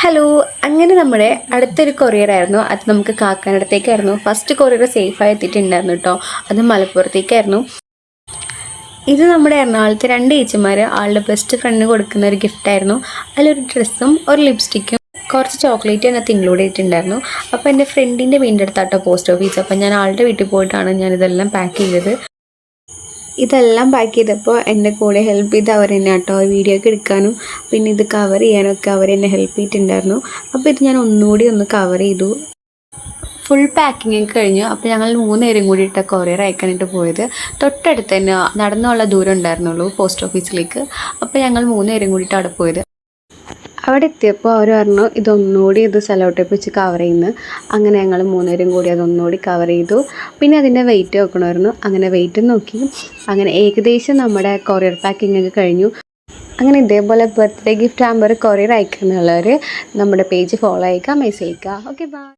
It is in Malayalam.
ഹലോ അങ്ങനെ നമ്മുടെ അടുത്തൊരു കൊറിയർ ആയിരുന്നു. അത് നമുക്ക് കാക്കാനടത്തേക്കായിരുന്നു ഫസ്റ്റ് കൊറിയർ സേഫായി എത്തിയിട്ടുണ്ടായിരുന്നു കേട്ടോ അത് മലപ്പുറത്തേക്കായിരുന്നു. ഇത് നമ്മുടെ എറണാകുളത്തെ രണ്ട് ചേച്ചിമാർ ആളുടെ ബെസ്റ്റ് ഫ്രണ്ടിന് കൊടുക്കുന്ന ഒരു ഗിഫ്റ്റായിരുന്നു അതിലൊരു ഡ്രസ്സും ഒരു ലിപ്സ്റ്റിക്കും കുറച്ച് ചോക്ലേറ്റ് അതിനകത്ത് ഇൻക്ലൂഡ് ചെയ്തിട്ടുണ്ടായിരുന്നു. അപ്പോൾ എന്റെ ഫ്രണ്ടിന്റെ വീടിന്റെ അടുത്താട്ടോ പോസ്റ്റ് ഓഫീസ് അപ്പോൾ ഞാൻ ആളുടെ വീട്ടിൽ പോയിട്ടാണ് ഞാൻ ഇതെല്ലാം പാക്ക് ചെയ്തത്. ഇതെല്ലാം പാക്ക് ചെയ്തപ്പോൾ എന്റെ കൂടെ ഹെൽപ്പ് ചെയ്ത് അവർ തന്നെ കേട്ടോ വീഡിയോ ഒക്കെ എടുക്കാനും. പിന്നെ ഇത് കവർ ചെയ്യാനും ഒക്കെ അവർ എന്നെ ഹെൽപ്പ് ചെയ്തിട്ടുണ്ടായിരുന്നു. അപ്പോൾ ഇത് ഞാൻ ഒന്നുകൂടി ഒന്ന് കവർ ചെയ്തു. ഫുൾ പാക്കിംഗ് ഒക്കെ കഴിഞ്ഞു. അപ്പോൾ ഞങ്ങൾ മൂന്നുപേരും കൂടിയിട്ട് കൊറിയർ അയക്കാനായിട്ട് പോയത്. തൊട്ടടുത്ത് തന്നെ നടന്നുള്ള ദൂരം ഉണ്ടായിരുന്നുള്ളൂ പോസ്റ്റ് ഓഫീസിലേക്ക് അപ്പോൾ ഞങ്ങൾ മൂന്നുപേരും കൂടിയിട്ട് അവിടെ പോയത്. അവിടെ എത്തിയപ്പോൾ അവർ പറഞ്ഞു ഇതൊന്നുകൂടി ഇത് സെലോട്ടേപ്പ് വെച്ച് കവർ ചെയ്യുന്നു. അങ്ങനെ ഞങ്ങൾ മൂന്നുപേരും കൂടി അതൊന്നുകൂടി കവർ ചെയ്തു. പിന്നെ അതിന്റെ വെയിറ്റ് നോക്കണമായിരുന്നു. അങ്ങനെ വെയിറ്റ് നോക്കി. അങ്ങനെ ഏകദേശം നമ്മുടെ കൊറിയർ പാക്കിംഗ് ഒക്കെ കഴിഞ്ഞു. അങ്ങനെ ഇതേപോലെ ബർത്ത്ഡേ ഗിഫ്റ്റ് ആകുമ്പോൾ കൊറിയർ അയക്കുന്നുള്ളവർ നമ്മുടെ പേജ് ഫോളോ ചെയ്യുക മെസ്സേജ് അയക്കുക. Okay bye